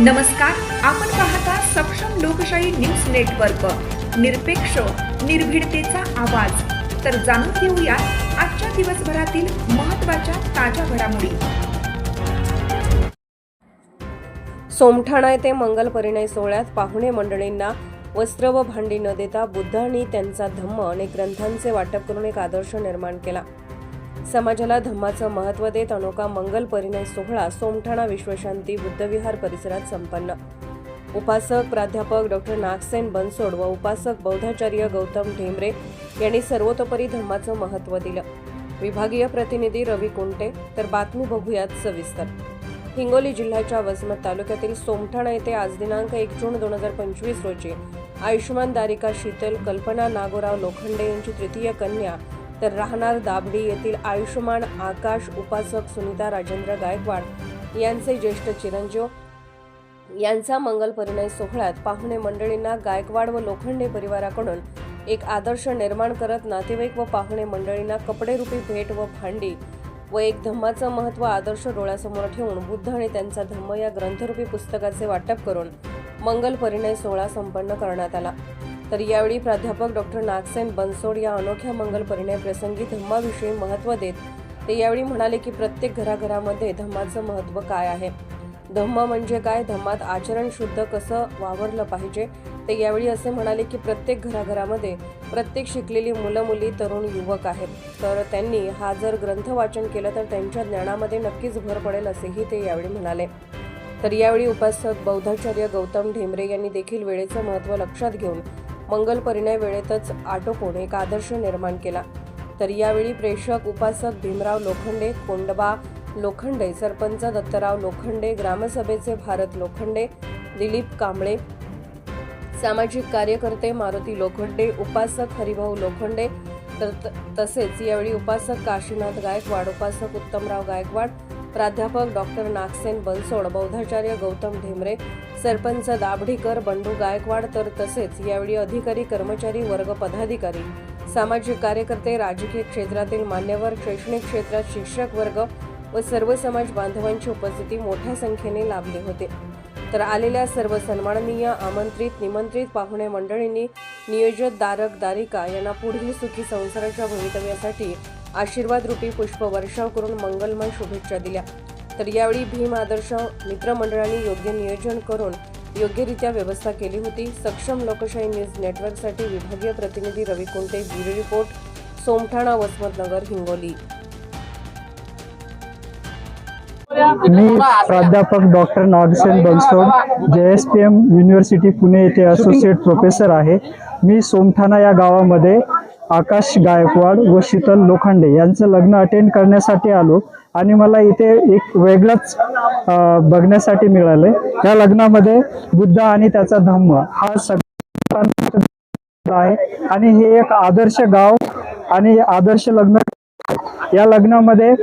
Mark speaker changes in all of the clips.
Speaker 1: नमस्कार आपण पाहता सक्षम लोकशाही न्यूज नेटवर्क. निरपेक्ष निर्भीडतेचा आवाज. तर जाणून घेऊया आजच्या दिवसभरातील महत्त्वाच्या ताज्या घडामोडी.
Speaker 2: सोमठाणा येथे मंगल परिणय सोहळ्यात पाहुणे मंडळींना वस्त्र व भांडी न देता बुद्धांनी त्यांचा धम्म आणि ग्रंथांचे वाटप करून एक आदर्श निर्माण केला. समाजाला धम्माचं महत्त्व देत अनोखा मंगल परिणय सोहळा सोमठाणा विश्वशांती बुद्धविहार परिसरात संपन्न. उपासक प्राध्यापक डॉक्टर नागसेन बनसोड व उपासक बौद्धाचार्य गौतम ढेमरे यांनी सर्वतोपरी धम्माचं महत्त्व दिलं. विभागीय प्रतिनिधी रवी कुंटे तर बातमी बघूयात सविस्तर. हिंगोली जिल्ह्याच्या वसमत तालुक्यातील सोमठाणा येथे आज दिनांक एक जून दोन हजार पंचवीस रोजी आयुष्मान दारिका शीतल कल्पना नागोराव लोखंडे यांची तृतीय कन्या तर राहणार दाभडी येथील आयुष्यमान आकाश उपासक सुनीता राजेंद्र गायकवाड यांचे ज्येष्ठ चिरंजीव यांचा मंगल परिणय सोहळ्यात पाहुणे मंडळींना गायकवाड व लोखंडे परिवाराकडून एक आदर्श निर्माण करत नातेवाईक व पाहुणे मंडळींना कपडेरूपी भेट व भांडी व एक धम्माचं महत्त्व आदर्श डोळ्यासमोर ठेवून बुद्ध आणि त्यांचा धम्म या ग्रंथरूपी पुस्तकाचे वाटप करून मंगल परिणय सोहळा संपन्न करण्यात आला. तर यावेळी प्राध्यापक डॉक्टर नागसेन बनसोड या अनोख्या मंगल परिणय प्रसंगी धम्माविषयी महत्त्व देत. ते यावेळी म्हणाले की प्रत्येक घराघरामध्ये धम्माचं महत्त्व काय आहे? धम्म म्हणजे काय? धम्मात आचरण शुद्ध कसं वावरलं पाहिजे? ते यावेळी असे म्हणाले की प्रत्येक घराघरामध्ये प्रत्येक शिकलेली मुलं मुली तरुण युवक आहेत. तर त्यांनी हा जर ग्रंथ वाचन केलं तर त्यांच्या ज्ञानामध्ये नक्कीच भर पडेल असेही ते यावेळी म्हणाले. तर यावेळी उपासक बौद्धाचार्य गौतम ढेमरे यांनी देखील वेळेचं महत्त्व लक्षात घेऊन मंगल परिणय वेळेतच आटोपून एक आदर्श निर्माण केला. तर यावेळी प्रेषक उपासक भीमराव लोखंडे कोंडबा लोखंडे सरपंच दत्तराव लोखंडे ग्रामसभेचे भारत लोखंडे दिलीप कांबळे सामाजिक कार्यकर्ते मारुती लोखंडे उपासक हरिभाऊ लोखंडे तर त- तसेच यावेळी उपासक काशीनाथ गायकवाड उपासक उत्तमराव गायकवाड प्राध्यापक डॉक्टर नागसेन बनसोड बौद्धाचार्य गौतम ढेमरे सरपंच दाभडीकर बंडू गायकवाड तर तसेच यावेळी अधिकारी कर्मचारी वर्ग पदाधिकारी सामाजिक कार्यकर्ते राजकीय क्षेत्रातील मान्यवर शैक्षणिक क्षेत्रात शिक्षक वर्ग व सर्व समाज बांधवांची उपस्थिती मोठ्या संख्येने लाभली होते. तर आलेल्या सर्व सन्माननीय आमंत्रित निमंत्रित पाहुणे मंडळींनी नियोजित दारक दारिका यांना पुढील सुखी संसाराच्या भवितव्यासाठी आशीर्वाद रूपी पुष्प वर्षाव करून मंगलमय शुभेच्छा दिल्या. तर यावेळी भीम आदर्श मित्रमंडळांनी योग्य नियोजन करून योग्यरित्या व्यवस्था केली होती. सक्षम लोकशाही न्यूज नेटवर्कसाठी विभागीय प्रतिनिधी रवी कुंटे ब्युरो रिपोर्ट सोमठाणा वसमतनगर हिंगोली.
Speaker 3: मी प्राध्यापक doctor Nagsen Bansod J S P M university Pune येथे असोसिएट प्रोफेसर आहे. मी सोमठाणा या गावामध्ये आकाश गायकवाड व शीतल लोखंडे यांचं लग्न अटेंड करण्यासाठी आलो आणि मला इथे एक वेगळंच बघण्यासाठी मिळालं या लग्नामध्ये बुद्ध आणि त्याचा धम्म हा सगळा आहे. आणि हे एक आदर्श गाव आणि आदर्श लग्न या लग्नामध्ये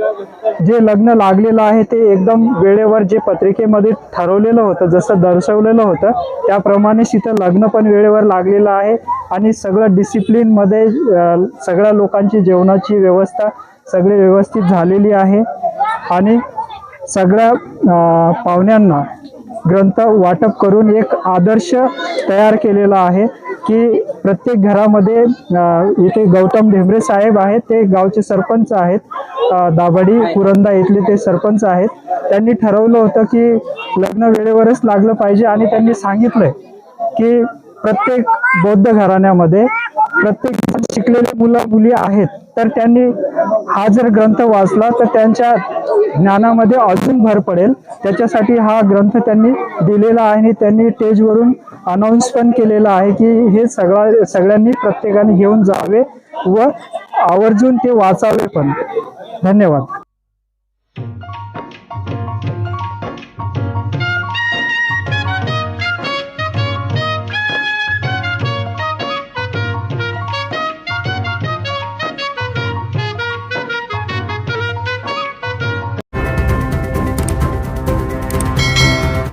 Speaker 3: जे लग्न लागलेलं आहे ते एकदम वेळेवर जे पत्रिकेमध्ये ठरवलेलं होतं जसं दर्शवलेलं होतं त्याप्रमाणे तिथं लग्न पण वेळेवर लागलेलं आहे आणि सगळं डिसिप्लिनमध्ये सगळ्या लोकांची जेवणाची व्यवस्था सगळी व्यवस्थित झालेली आहे. आणि सगळ्या पाहुण्यांना ग्रंथ वाटप करून एक आदर्श तयार केलेला आहे की प्रत्येक घरामध्ये इथे गौतम ढेबरे साहेब आहेत ते गावचे सरपंच आहेत दाभाडी पुरंदा इथले ते सरपंच आहेत. त्यांनी ठरवलं होतं की लग्न वेळेवरच लागलं पाहिजे आणि त्यांनी सांगितलंय की प्रत्येक बौद्ध घराण्यामध्ये प्रत्येक शिकलेले मुलं मुली आहेत. तर त्यांनी हा जर ग्रंथ वाचला तर त्यांच्या ज्ञानामध्ये अजून भर पडेल. त्याच्यासाठी हा ग्रंथ त्यांनी दिलेला आहे आणि त्यांनी स्टेजवरून अनाऊन्स पण केलेला आहे की हे सगळा सगळ्यांनी प्रत्येकाने घेऊन जावे व आवर्जून ते वाचावे पण. धन्यवाद.